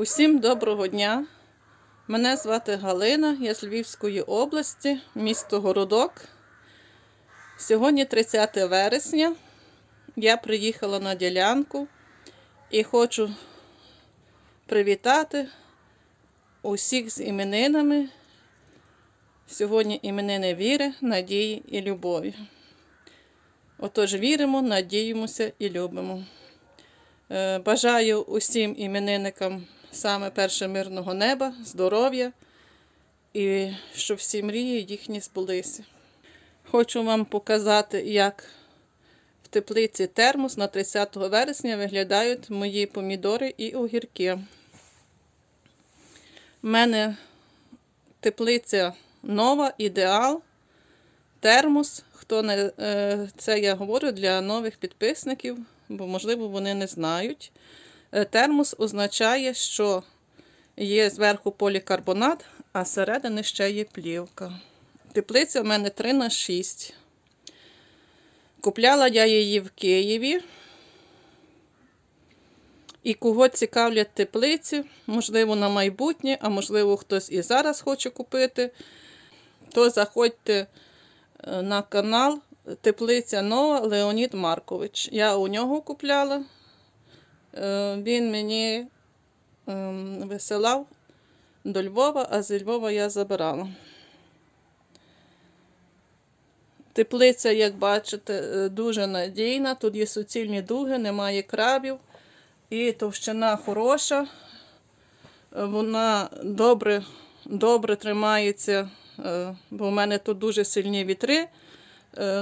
Усім доброго дня. Мене звати Галина, я з Львівської області, місто Городок. Сьогодні 30 вересня. Я приїхала на ділянку і хочу привітати усіх з іменинами. Сьогодні іменини віри, надії і любові. Отож, віримо, надіємося і любимо. Е, Бажаю усім іменинникам саме перше мирного неба, здоров'я і щоб всі мрії їхні збулися. Хочу вам показати, як в теплиці термос на 30 вересня виглядають мої помідори і огірки. У мене теплиця нова, ідеал, термос. Хто не е, це я говорю для нових підписників, бо, можливо, вони не знають. Е, Термос означає, що є зверху полікарбонат, а зсередини ще є плівка. Теплиця в мене 3 на 6. Купляла я її в Києві. І кого цікавлять теплиці, можливо, на майбутнє, а можливо, хтось і зараз хоче купити, то заходьте е, на канал Теплиця Нова Леонід Маркович. Я у нього купляла. Е, Він мені ем, висилав до Львова, а зі Львова я забирала. Теплиця, як бачите, е, дуже надійна. Тут є суцільні дуги, немає крабів. І товщина хороша. Е, Вона добре, добре тримається, бо в мене тут дуже сильні вітри.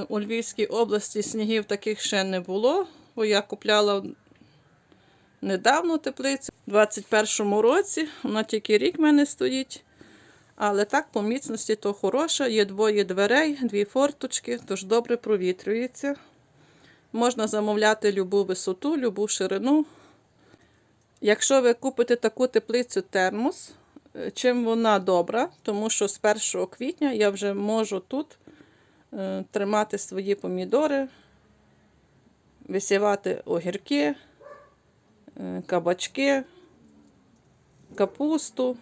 У Львівській області снігів таких ще не було, бо я купляла недавно теплицю. У 21-му році, вона тільки рік в мене стоїть. Але так, по міцності то хороша. Є двоє дверей, дві форточки, тож добре провітрюється. Можна замовляти любу висоту, любу ширину. Якщо ви купите таку теплицю термос, е, чим вона добра, тому що з 1 квітня я вже можу тут е, тримати свої помідори, висівати огірки, кабачки, капусту,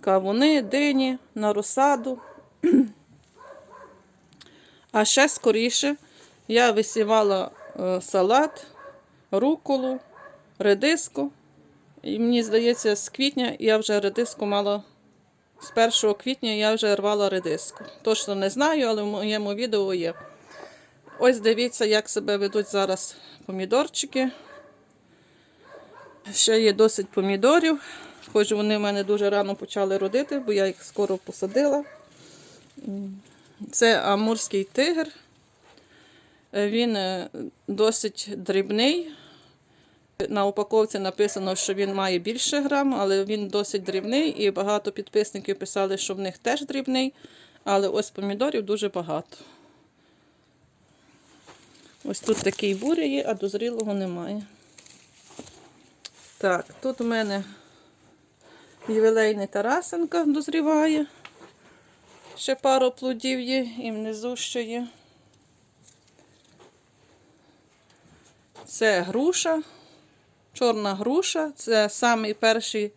кавуни, дині на розсаду. А ще скоріше я висівала е, салат, руколу, редиску. І мені здається, з квітня я вже редиску мала. З 1 квітня я вже рвала редиску. Точно не знаю, але в моєму відео є. Ось дивіться, як себе ведуть зараз помідорчики. Ще є досить помідорів. Хоч вони в мене дуже рано почали родити, бо я їх скоро посадила. Це амурський тигр. Він е, досить дрібний. На упаковці написано, що він має більше грам, але він досить дрібний. І багато підписників писали, що в них теж дрібний. Але ось помідорів дуже багато. Ось тут такий буря є, а дозрілого немає. Так, тут у мене ювілейний Тарасенка дозріває. Ще пару плодів є і внизу ще є. Це груша, чорна груша. Це самий перший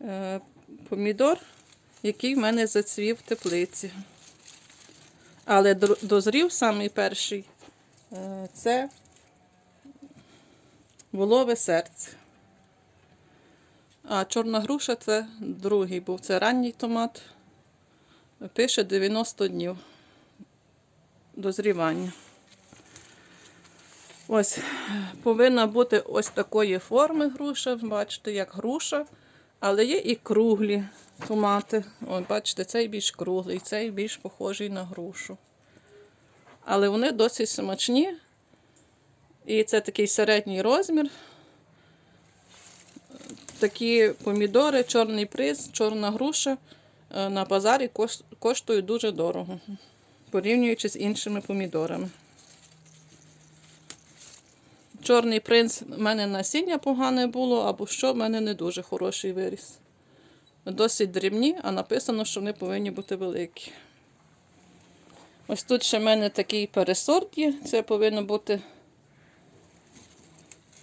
е, помідор, який в мене зацвів в теплиці. Але дозрів самий перший е, це волове серце. А чорна груша це другий був. Це ранній томат. Пише 90 днів дозрівання. Ось повинна бути ось такої форми груша. Бачите, як груша, але є і круглі томати. От, бачите, цей більш круглий, цей більш похожий на грушу. Але вони досить смачні. І це такий середній розмір. Такі помідори, чорний приз, чорна груша е, на базарі кош- коштують дуже дорого, порівнюючи з іншими помідорами. Чорний принц в мене насіння погане було, або що, в мене не дуже хороший виріс. Досить дрібні, а написано, що вони повинні бути великі. Ось тут ще в мене такий пересорт є. Це повинно бути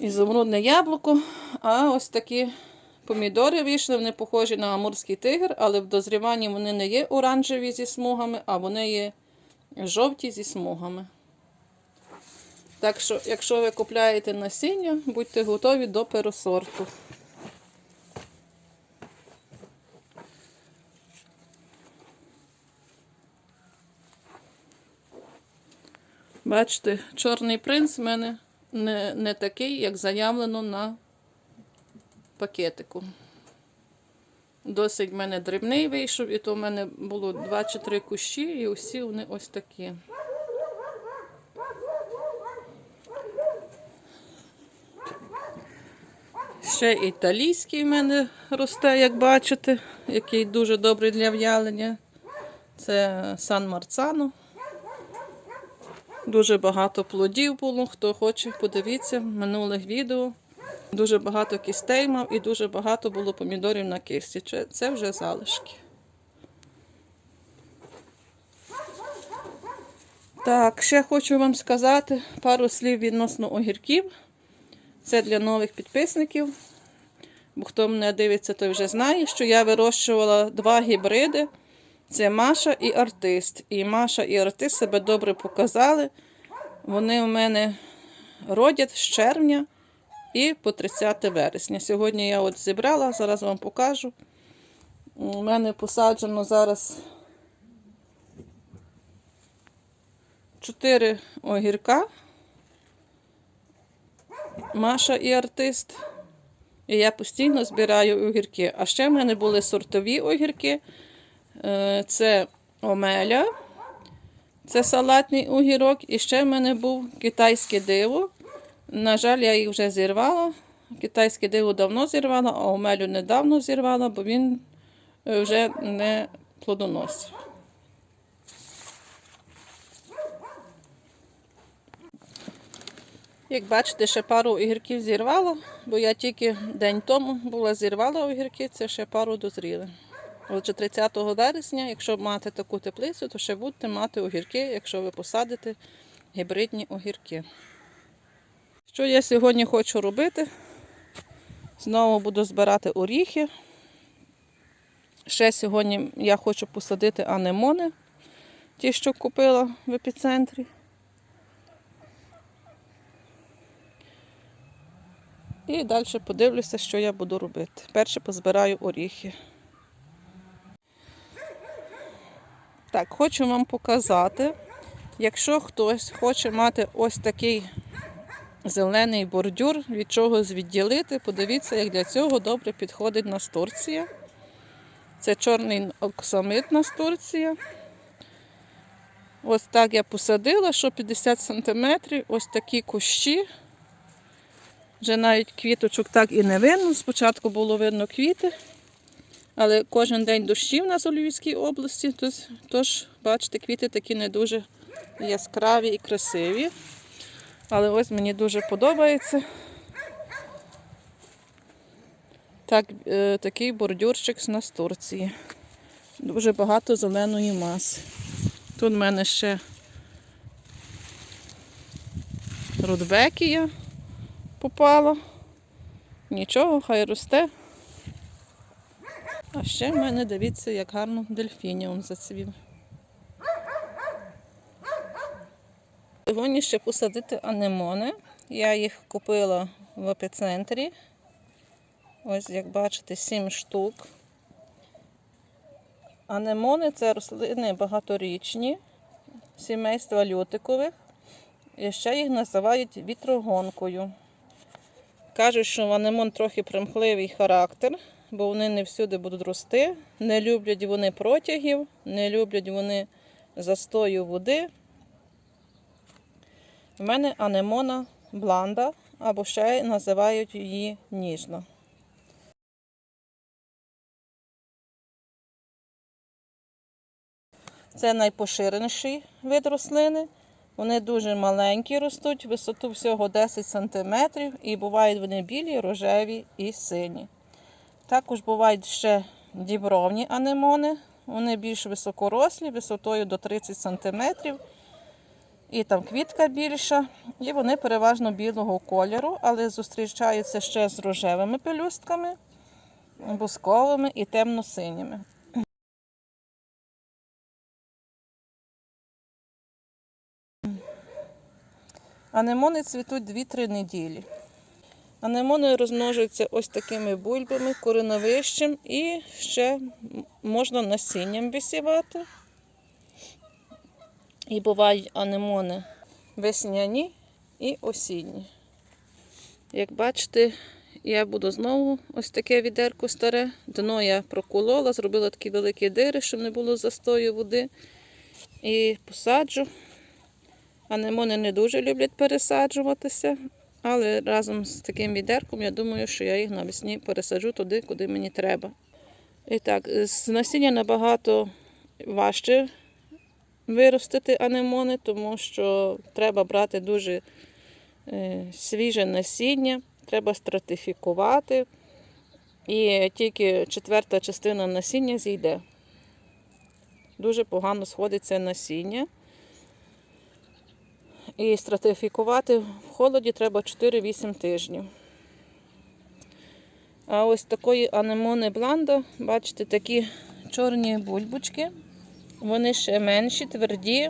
ізумрудне яблуко. А ось такі помідори вийшли, вони похожі на амурський тигр, але в дозріванні вони не є оранжеві зі смугами, а вони є жовті зі смугами. Так що, якщо ви купляєте насіння, будьте готові до пересорту. Бачите, чорний принц в мене не, не такий, як заявлено на пакетику. Досить в мене дрібний вийшов, і то в мене було 2 чи 3 кущі, і усі вони ось такі. Ще італійський в мене росте, як бачите, який дуже добрий для в'ялення. Це Сан Марцано. Дуже багато плодів було. Хто хоче, подивіться в минулих відео. Дуже багато кістей мав і дуже багато було помідорів на кисті. Це- вже залишки. Так, ще хочу вам сказати пару слів відносно огірків. Це для нових підписників. Бо хто мене дивиться, той вже знає, що я вирощувала два гібриди. Це Маша і артист. І Маша і артист себе добре показали. Вони у мене родять з червня і по 30 вересня. Сьогодні я от зібрала, зараз вам покажу. У мене посаджено зараз 4 огірка. Маша і артист. І я постійно збираю огірки. А ще в мене були сортові огірки. Е, Це омеля, це салатний огірок. І ще в мене був китайське диво. На жаль, я їх вже зірвала. Китайське диво давно зірвала, а омелю недавно зірвала, бо він е, вже не плодоносив. Як бачите, ще пару огірків зірвала, бо я тільки день тому була зірвала огірки, це ще пару дозріли. Отже, 30 вересня, якщо мати таку теплицю, то ще будете мати огірки, якщо ви посадите гібридні огірки. Що я сьогодні хочу робити? Знову буду збирати оріхи. Ще сьогодні я хочу посадити анемони, ті, що купила в епіцентрі. І далі подивлюся, що я буду робити. Перше позбираю оріхи. Так, хочу вам показати, якщо хтось хоче мати ось такий зелений бордюр, від чогось відділити, подивіться, як для цього добре підходить настурція. Це чорний оксамит настурція. Ось так я посадила, що 50 см, ось такі кущі. Вже навіть квіточок так і не видно. Спочатку було видно квіти, але кожен день дощі в нас у Львівській області, тож, бачите, квіти такі не дуже яскраві і красиві. Але ось мені дуже подобається. Так, е, такий бордюрчик з настурції. Дуже багато зеленої маси. Тут в мене ще рудбекія попала. Нічого, хай росте. А ще в мене, дивіться, як гарно дельфініум зацвів. Сьогодні ще посадити анемони. Я їх купила в епіцентрі. Ось, як бачите, 7 штук. Анемони це рослини багаторічні, сімейства лютикових. І ще їх називають вітрогонкою. Кажуть, що анемон трохи примхливий характер, бо вони не всюди будуть рости. Не люблять вони протягів, не люблять вони застою води. У мене анемона бланда, або ще називають її ніжна. Це найпоширеніший вид рослини. Вони дуже маленькі ростуть, висоту всього 10 см і бувають вони білі, рожеві і сині. Також бувають ще дібровні анемони. Вони більш високорослі, висотою до 30 см. І там квітка більша, і вони переважно білого кольору, але зустрічаються ще з рожевими пелюстками, бусковими і темно-синіми. Анемони цвітуть 2-3 неділі. Анемони розмножуються ось такими бульбами, кореновищем і ще можна насінням висівати. І бувають анемони весняні і осінні. Як бачите, я буду знову ось таке відерко старе. Дно я проколола, зробила такі великі дири, щоб не було застою води. І посаджу. Анемони не дуже люблять пересаджуватися, але разом з таким відерком я думаю, що я їх навесні пересаджу туди, куди мені треба. І так, з насіння набагато важче виростити анемони, тому що треба брати дуже е, свіже насіння, треба стратифікувати. І тільки четверта частина насіння зійде. Дуже погано сходиться насіння. І стратифікувати в холоді треба 4-8 тижнів. А ось такої анемони бланда, бачите, такі чорні бульбочки. Вони ще менші, тверді.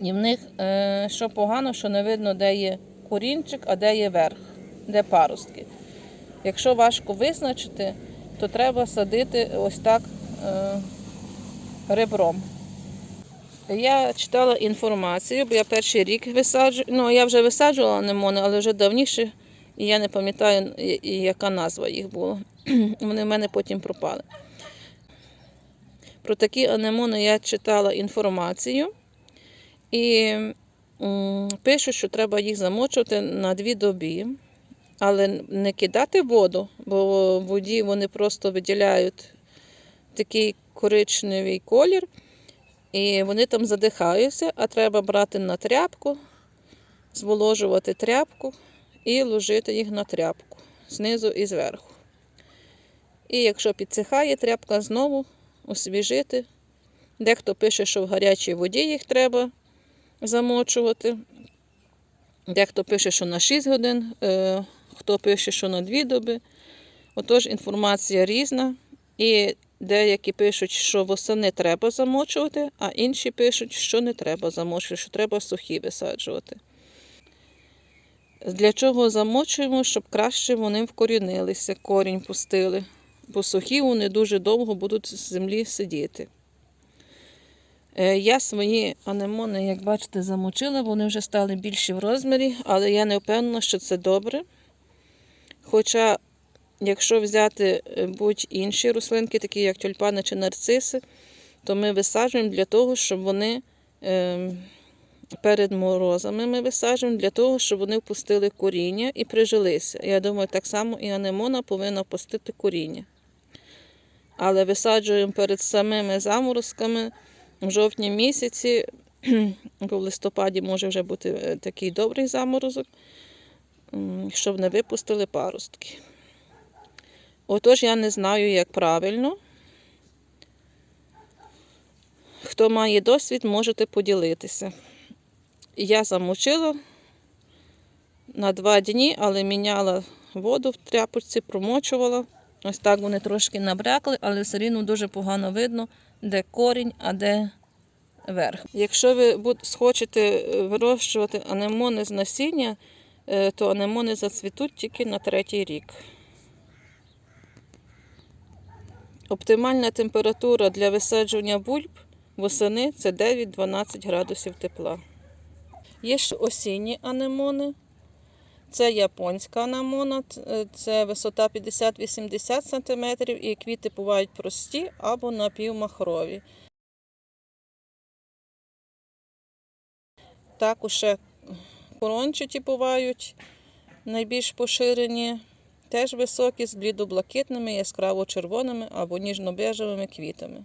І в них, е, що погано, що не видно, де є корінчик, а де є верх, де паростки. Якщо важко визначити, то треба садити ось так е, ребром. Я читала інформацію, бо я перший рік висаджую. Ну, я вже висаджувала анемони, але вже давніше, я не пам'ятаю, яка назва їх була. Вони в мене потім пропали. Про такі анемони я читала інформацію. І м, пишуть, що треба їх замочувати на дві доби, але не кидати воду, бо в воді вони просто виділяють такий коричневий колір, і вони там задихаються, а треба брати на тряпку, зволожувати тряпку і ложити їх на тряпку знизу і зверху. І якщо підсихає тряпка, знову освіжити. Дехто пише, що в гарячій воді їх треба замочувати. Дехто пише, що на 6 годин, е, хто пише, що на 2 доби. Отож, інформація різна. І деякі пишуть, що восени треба замочувати, а інші пишуть, що не треба замочувати, що треба сухі висаджувати. Для чого замочуємо, щоб краще вони вкорінилися, корінь пустили. Бо сухі вони дуже довго будуть в землі сидіти. Е, Я свої анемони, як бачите, замочила, вони вже стали більші в розмірі, але я не впевнена, що це добре. Хоча, якщо взяти е, будь-інші рослинки, такі як тюльпани чи нарциси, то ми висаджуємо для того, щоб вони ем, перед морозами ми висаджуємо для того, щоб вони впустили коріння і прижилися. Я думаю, так само і анемона повинна впустити коріння. Але висаджуємо перед самими заморозками в жовтні місяці, бо в листопаді може вже бути е, такий добрий заморозок, щоб не випустили паростки. Отож, я не знаю, як правильно. Хто має досвід, можете поділитися. Я замочила на два дні, але міняла воду в тряпочці, промочувала. Ось так вони трошки набрякли, але все рівно дуже погано видно, де корінь, а де верх. Якщо ви схочете е, вирощувати анемони з насіння, е, то анемони зацвітуть тільки на третій рік. Оптимальна температура для висаджування бульб восени це 9-12 градусів тепла. Є ще осінні анемони. Це японська анемона, це висота 50-80 см і квіти бувають прості або напівмахрові. Також ще корончаті бувають найбільш поширені, теж високі з блідоблакитними, яскраво-червоними або ніжно-бежевими квітами.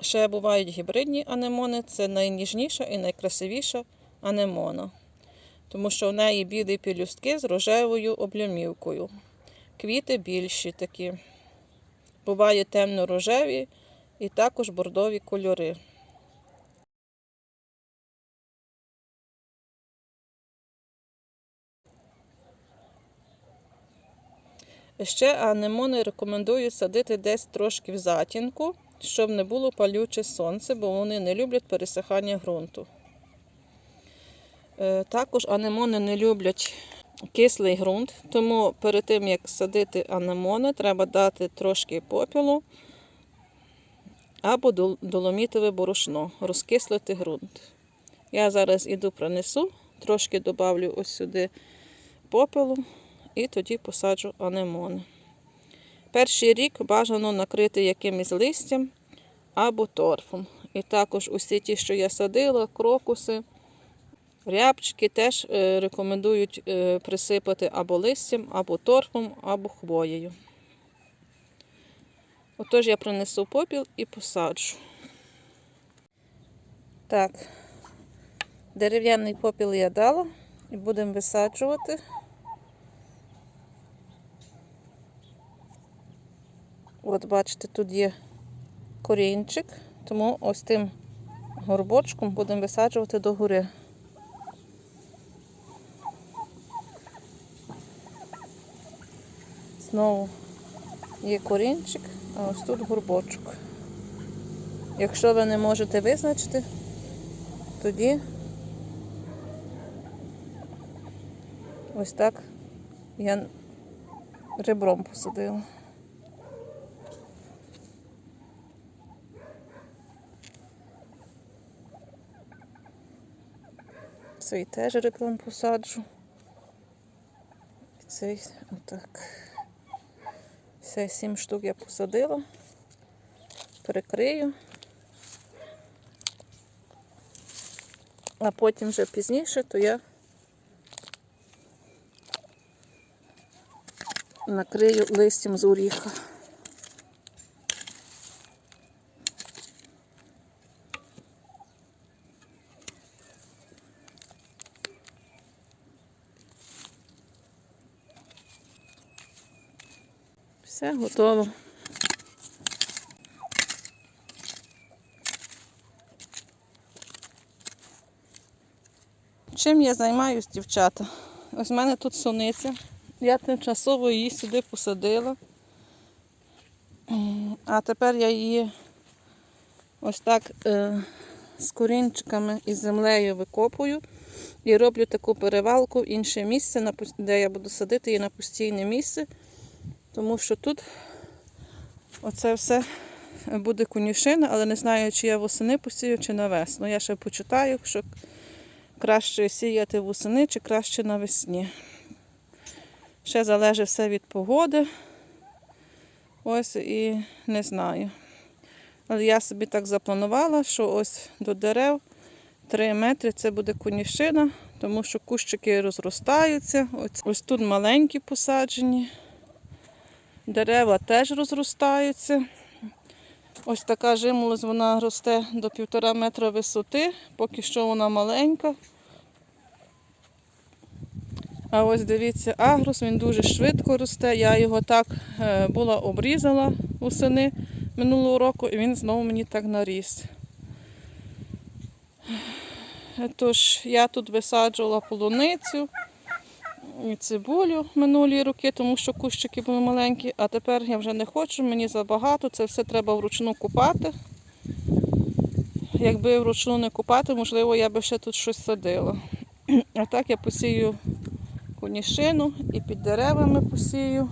Ще бувають гібридні анемони, це найніжніша і найкрасивіша анемона, тому що в неї білі пелюстки з рожевою облямівкою. Квіти більші такі, Буває темно-рожеві і також бордові кольори. Ще анемони рекомендую садити десь трошки в затінку, щоб не було палюче сонце, бо вони не люблять пересихання ґрунту. Е, Також анемони не люблять кислий ґрунт, тому перед тим як садити анемони, треба дати трошки попілу або дол- доломітове борошно, розкислити ґрунт. Я зараз іду принесу, трошки добавлю ось сюди попелу і тоді посаджу анемони. Перший рік бажано накрити якимось листям або торфом. І також усі ті, що я садила, крокуси, рябчики теж е, рекомендують е, присипати або листям, або торфом, або хвоєю. Отож я принесу попіл і посаджу. Так, дерев'яний попіл я дала і будемо висаджувати. От бачите, тут є корінчик, тому ось тим горбочком будемо висаджувати до гори. Знову є корінчик, а ось тут горбочок. Якщо ви не можете визначити, тоді ось так я ребром посадила. Цей теж ребром посаджу. І цей отак. Все, сім штук я посадила. Перекрию. А потім вже пізніше, то я накрию листям з оріха. Все готово. Чим я займаюсь, дівчата? Ось в мене тут сониця. Я тимчасово її сюди посадила. А тепер я її ось так е, з корінчиками і землею викопую і роблю таку перевалку в інше місце, де я буду садити її на постійне місце. Тому що тут оце все буде конюшина, але не знаю, чи я восени посію, чи на весну. Я ще почитаю, що краще сіяти восени, чи краще навесні. Ще залежить все від погоди. Ось і не знаю. Але я собі так запланувала, що ось до дерев 3 метри це буде конюшина, тому що кущики розростаються. Ось, ось тут маленькі посаджені. Дерева теж розростаються. Ось така жимолость, вона росте до півтора метра висоти, поки що вона маленька. А ось дивіться, агрус, він дуже швидко росте. Я його так е, була обрізала восени минулого року, і він знову мені так наріс. Тож я тут висаджувала полуницю цибулю минулі роки, тому що кущики були маленькі, а тепер я вже не хочу, мені забагато, це все треба вручну купати. Якби вручну не купати, можливо, я би ще тут щось садила. А так я посію конішину і під деревами посію,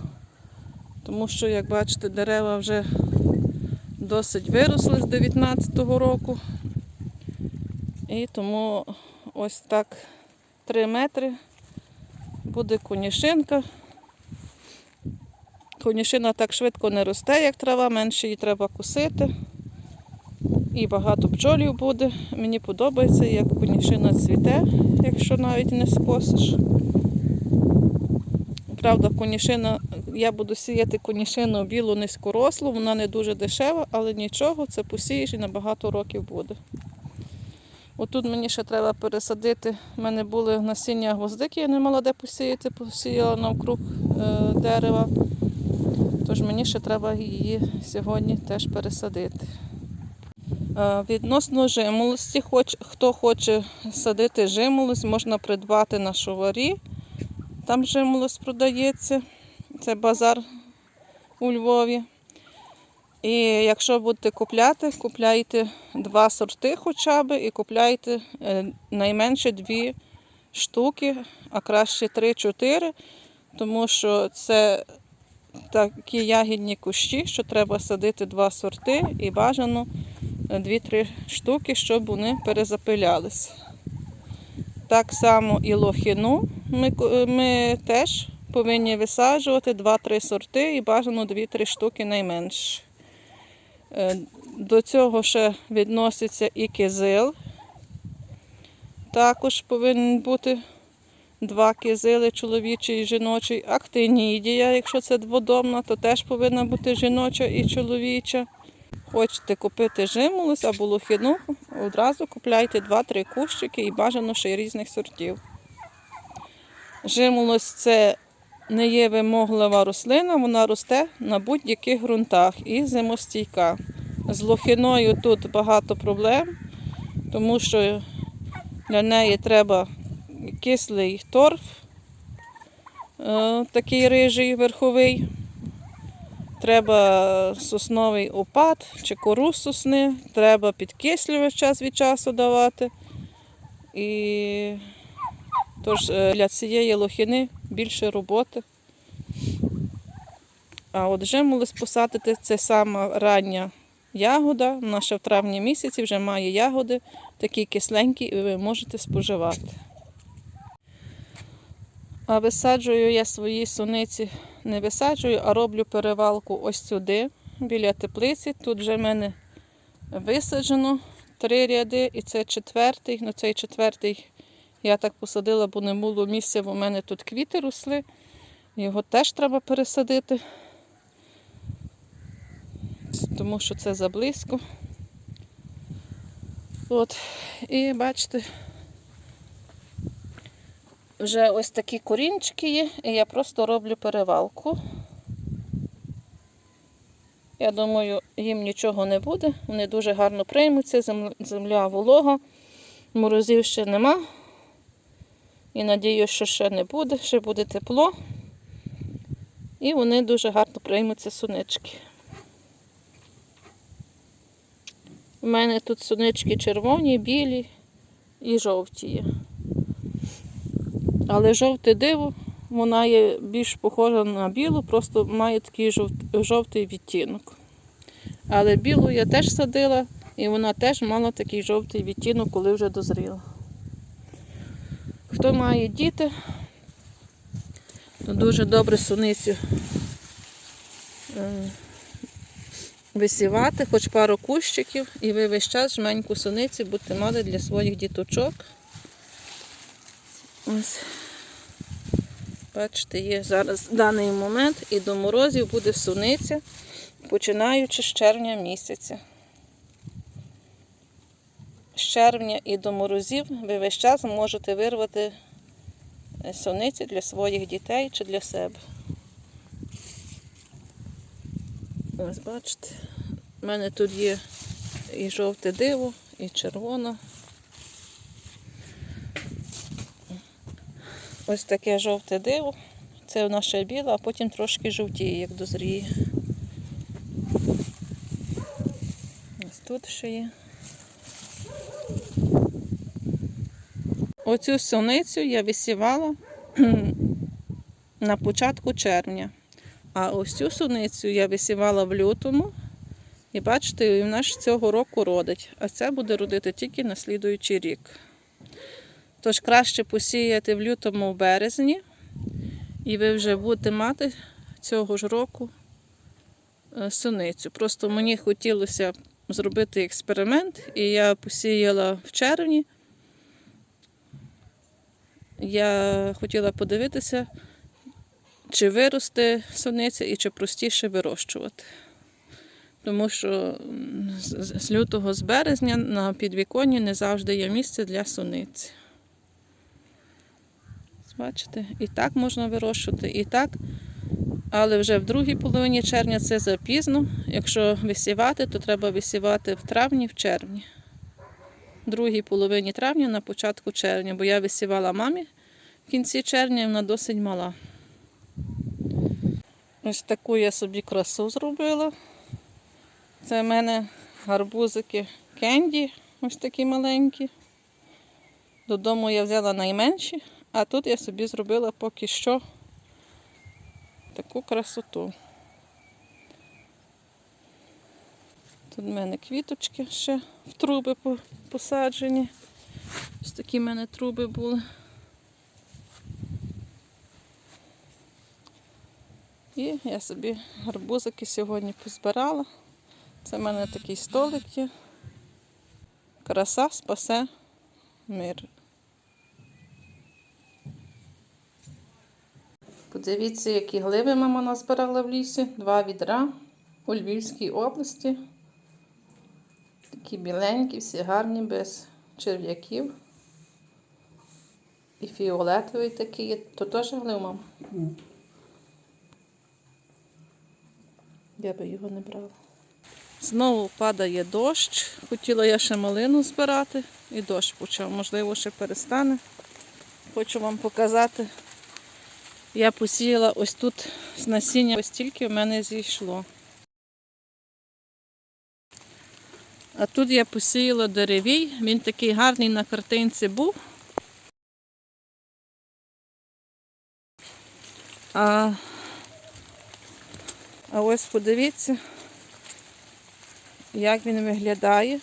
тому що, як бачите, дерева вже досить виросли з 19-го року. І тому ось так 3 метри буде конішинка. Конішина так швидко не росте, як трава, менше її треба косити. І багато бджолів буде. Мені подобається, як конішина цвіте, якщо навіть не скосиш. Правда, конішина, я буду сіяти конішину білу низькорослу, вона не дуже дешева, але нічого, це посієш і на багато років буде. Отут мені ще треба пересадити. У мене були насіння гвоздики, я не мала де посіяти, посіяла навкруг е, дерева. Тож мені ще треба її сьогодні теж пересадити. Е, Відносно жимолості, хоч, хто хоче садити жимолость, можна придбати на шоварі. Там жимолость продається. Це базар у Львові. І якщо будете купляти, купляйте два сорти хоча б і купляйте е, найменше дві штуки, а краще 3-4, тому що це такі ягідні кущі, що треба садити два сорти і бажано 2-3 штуки, щоб вони перезапилялись. Так само і лохину ми, ми теж повинні висаджувати 2-3 сорти і бажано 2-3 штуки найменше. Е, До цього ще відноситься і кизил. Також повинен бути два кизили, чоловічий і жіночий. Актинідія, якщо це дводомна, то теж повинна бути жіноча і чоловіча. Хочете купити жимолость або лохину, одразу купляйте 2-3 кущики і бажано ще й різних сортів. Жимолость це не є вимоглива рослина, вона росте на будь-яких ґрунтах і зимостійка. З лохиною тут багато проблем, тому що для неї треба кислий торф, е, такий рижий верховий. Треба сосновий опад чи кору сосни, треба підкислювач час від часу давати. І тож е, для цієї лохини більше роботи. А от жимолость посадити це сама рання ягода. Вона ще в травні місяці вже має ягоди, такі кисленькі, і ви можете споживати. А висаджую я свої суниці, не висаджую, а роблю перевалку ось сюди, біля теплиці. Тут вже в мене висаджено три ряди, і це четвертий. Ну, цей четвертий я так посадила, бо не було місця, бо в мене тут квіти росли. Його теж треба пересадити, тому що це заблизько. От. І бачите, вже ось такі корінчики є, і я просто роблю перевалку. Я думаю, їм нічого не буде. Вони дуже гарно приймуться, земля волога, морозів ще нема. І надію, що ще не буде, ще буде тепло. І вони дуже гарно приймуться сунички. У мене тут сунички червоні, білі і жовті є. Але жовте диво, вона є більш похожа на білу, просто має такий жовтий відтінок. Але білу я теж садила, і вона теж мала такий жовтий відтінок, коли вже дозріла. Хто має діти, то дуже добре суницю е, висівати, хоч пару кущиків, і ви весь час жменьку суниці будете мати для своїх діточок. Ось. Бачите, є зараз даний момент і до морозів буде суниця, починаючи з червня місяця. З червня і до морозів ви весь час можете вирвати е, суниці для своїх дітей чи для себе. Ось бачите, у мене тут є і жовте диво, і червона. Ось таке жовте диво. Це вона ще біла, а потім трошки жовтіє, як дозріє. Ось тут ще є. Оцю соницю я висівала на початку червня. А ось цю суницю я висівала в лютому. І бачите, вона ж цього року родить. А це буде родити тільки на слідуючий рік. Тож краще посіяти в лютому в березні, і ви вже будете мати цього ж року е, суницю. Просто мені хотілося зробити експеримент, і я посіяла в червні. Я хотіла подивитися, чи виросте суниця і чи простіше вирощувати. Тому що з лютого з березня на підвіконні не завжди є місце для суниці. Бачите, і так можна вирощувати, і так Але вже в другій половині червня це запізно. Якщо висівати, то треба висівати в травні, в червні. Другій половині травня на початку червня, бо я висівала мамі в кінці червня, і вона досить мала. Ось таку я собі красу зробила. Це в мене гарбузики кенді, ось такі маленькі. Додому я взяла найменші, а тут я собі зробила поки що таку красоту. Тут в мене квіточки ще в труби посаджені. Ось такі в мене труби були. І я собі гарбузики сьогодні позбирала. Це в мене такий столик є. Краса спасе мир. Подивіться, які гливи мама назбирала в лісі. Два відра у Львівській області. Такі біленькі, всі гарні, без черв'яків. І фіолетовий такий є. То теж глив, мама? Я би його не брала. Знову падає дощ. Хотіла я ще малину збирати, і дощ почав. Можливо, ще перестане. Хочу вам показати. Я посіяла ось тут з насіння, ось тільки в мене зійшло. А тут я посіяла деревій, він такий гарний на картинці був. А, а ось подивіться, як він виглядає.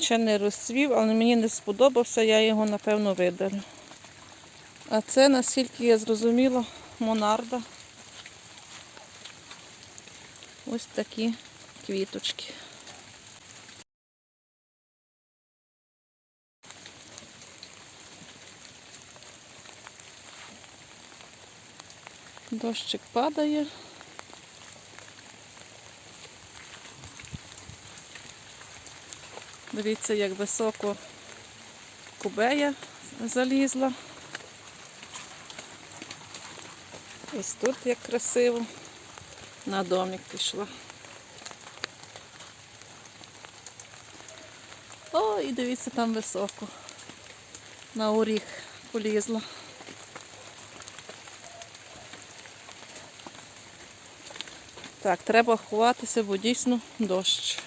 Ще не розцвів, але мені не сподобався, я його напевно видалю. А це, наскільки я зрозуміла, монарда. Ось такі квіточки. Дощик падає. Дивіться, як високо кубея залізла. Ось тут як красиво. На домик пішла. О, і дивіться, там високо. На оріг полізла. Так, треба ховатися, бо дійсно дощ.